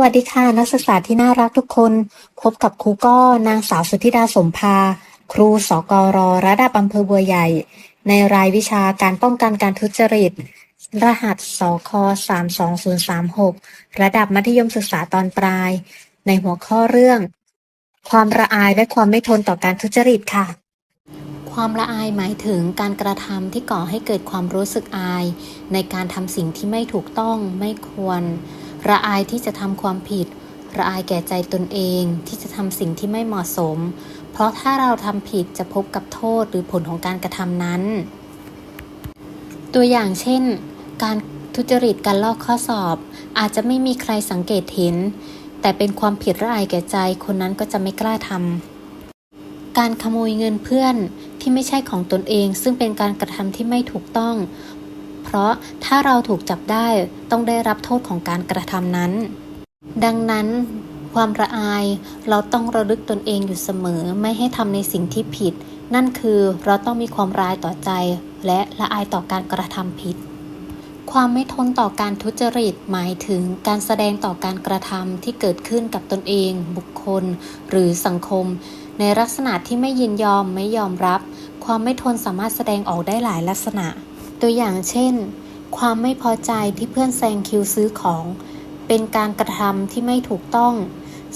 วัสดีค่ะ นักศึกษาที่น่ารักทุกคน พบกับครูก้อนางสาวสุธิดาสมภา ครูสกรระดับอำเภอบัวใหญ่ ในรายวิชาการป้องกันการทุจริต รหัสสค32036 ระดับมัธยมศึกษาตอนปลาย ในหัวข้อเรื่อง ความระอายและความไม่ทนต่อการทุจริตค่ะ ความละอายหมายถึงการกระทำที่ก่อให้เกิดความรู้สึกอาย ในการทำสิ่งที่ไม่ถูกต้องไม่ควร ระอายที่จะทำความผิด ระอายแก่ใจตนเองที่จะทำสิ่งที่ไม่เหมาะสม เพราะถ้าเราทำผิดจะพบกับโทษหรือผลของการกระทำนั้น ตัวอย่างเช่น การทุจริตการลอกข้อสอบ อาจจะไม่มีใครสังเกตเห็น แต่เป็นความผิดระอายแก่ใจคนนั้นก็จะไม่กล้าทำการขโมยเงินเพื่อนที่ไม่ใช่ของตนเองซึ่งเป็นการกระทำที่ไม่ถูกต้อง เพราะถ้าเราถูกจับได้ต้องได้รับโทษของการกระทำนั้น ดังนั้น ความระอายเราต้องระลึกตนเองอยู่เสมอไม่ให้ทำในสิ่งที่ผิด นั่นคือเราต้องมีความร้ายต่อใจ และละอายต่อการกระทำผิดความไม่ทนต่อการทุจริตหมายถึงการแสดงต่อการกระทำที่เกิดขึ้นกับตนเอง บุคคล หรือสังคม ในลักษณะที่ไม่ยินยอมไม่ยอมรับ ความไม่ทนสามารถแสดงออกได้หลายลักษณะ ตัวอย่างเช่น ความไม่พอใจที่เพื่อนแซงคิวซื้อของ เป็นการกระทำที่ไม่ถูกต้อง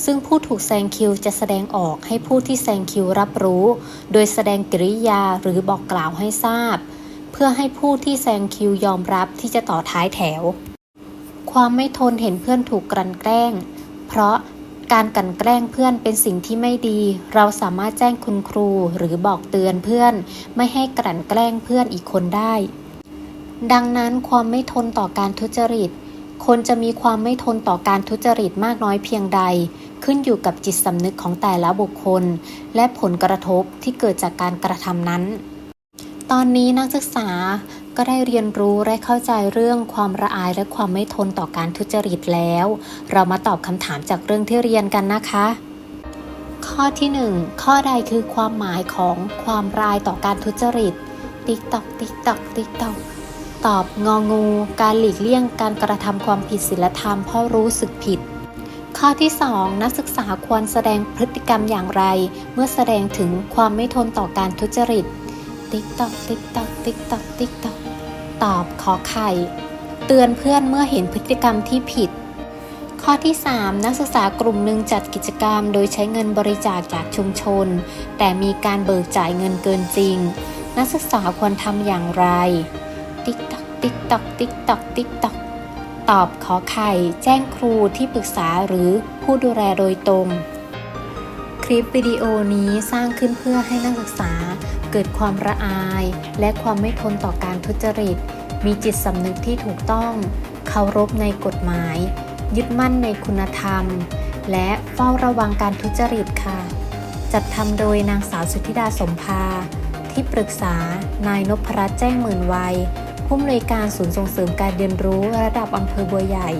ซึ่งผู้ถูกแซงคิวจะแสดงออกให้ผู้ที่แซงคิวรับรู้ โดยแสดงกริยาหรือบอกกล่าวให้ทราบ เพื่อให้ผู้ที่แซงคิวยอมรับที่จะต่อท้ายแถว ความไม่ทนเห็นเพื่อนถูกกลั่นแกล้ง เพราะการกลั่นแกล้งเพื่อนเป็นสิ่งที่ไม่ดี เราสามารถแจ้งคุณครูหรือบอกเตือนเพื่อน ไม่ให้กลั่นแกล้งเพื่อนอีกคนได้ ดังนั้นความไม่ทนต่อการทุจริต คนจะมีความไม่ทนต่อการทุจริตมากน้อยเพียงใด ขึ้นอยู่กับจิตสำนึกของแต่ละบุคคล และผลกระทบที่เกิดจากการกระทำนั้น ตอนนี้นักศึกษาก็ได้เรียนรู้และเข้าใจเรื่องความระอายและความไม่ทนต่อการทุจริตแล้ว เรามาตอบคำถามจากเรื่องที่เรียนกันนะคะ ข้อที่ 1 ข้อใดคือความหมายของความรายต่อการทุจริต ติ๊กตอกติ๊กตอกติ๊กตอก ตอบงองู การหลีกเลี่ยงการกระทำความผิดศีลธรรมเพราะรู้สึกผิด ข้อที่ 2 นักศึกษาควรแสดงพฤติกรรมอย่างไร เมื่อแสดงถึงความไม่ทนต่อการทุจริต ติ๊กตอกติ๊กตอกติ๊กตอกติ๊กตอกตอบขอไข่ เตือนเพื่อนเมื่อเห็นพฤติกรรมที่ผิด ข้อที่ 3 นักศึกษากลุ่มหนึ่งจัดกิจกรรม โดยใช้เงินบริจาคจากชุมชน แต่มีการเบิกจ่ายเงินเกินจริง นักศึกษาควรทำอย่างไร ติ๊กตอกติ๊กตอกติ๊กตอกติ๊กตอกตอบขอไข่แจ้งครูที่ปรึกษาหรือผู้ดูแลโดยตรง คลิปวิดีโอนี้สร้างขึ้นเพื่อให้นักศึกษาเกิดความระอาย และความไม่ทนต่อการทุจริต มีจิตสำนึกที่ถูกต้องเคารพในกฎหมาย ยึดมั่นในคุณธรรม และเฝ้าระวังการทุจริตค่ะ จัดทำโดยนางสาวสุธิดาสมภาที่ปรึกษานายนพรัตน์แจ้งหมื่นวัย ผู้อำนวยการศูนย์ส่งเสริมการเรียนรู้ระดับอำเภอบัวใหญ่